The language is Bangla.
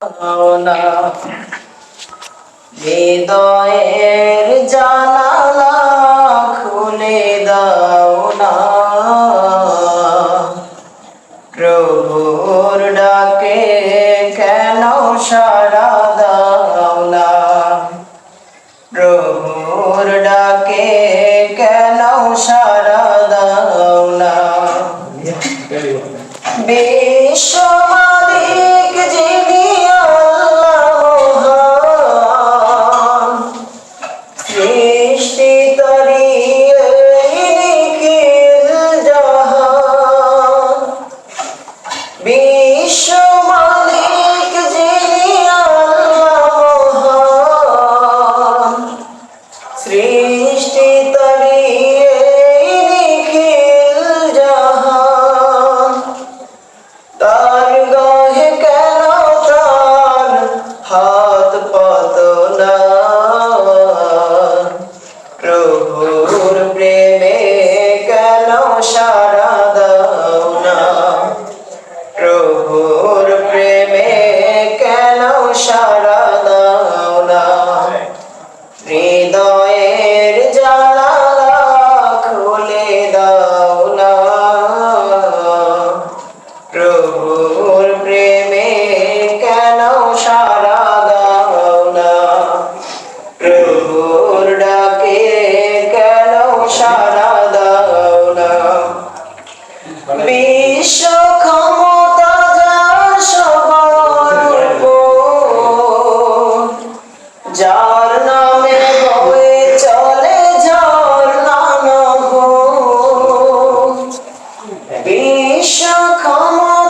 না হৃদয়ের জানালা খুলে দাও না প্রভুর ডাকে কেন সাড়া দাও না প্রভুর ডাকে কেন সাড়া দাও না বিশ্ব সৃষ্টি তরিয়ে নিখিল জাহান। তার কেন তার হাত পাতনা প্রভুর প্রেমে কেন সারা দাও না? প্রভুর প্রেমে কেন সারা দাও না? হৃদয়ের কেন সারা দাও না প্রভুর ডাকে কেন সারা যার যার নামে চলে ঝর্ণা নহর। বিশ্ব ক্ষমতা